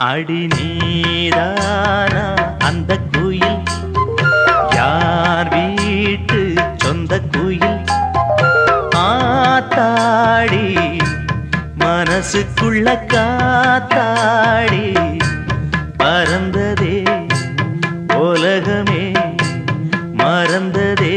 அடி நீதானா அந்த குயில் யார் வீட்டு சொந்த குயில்? ஆத்தாடி மனசுக்குள்ள காத்தாடி பறந்ததே உலகமே மறந்ததே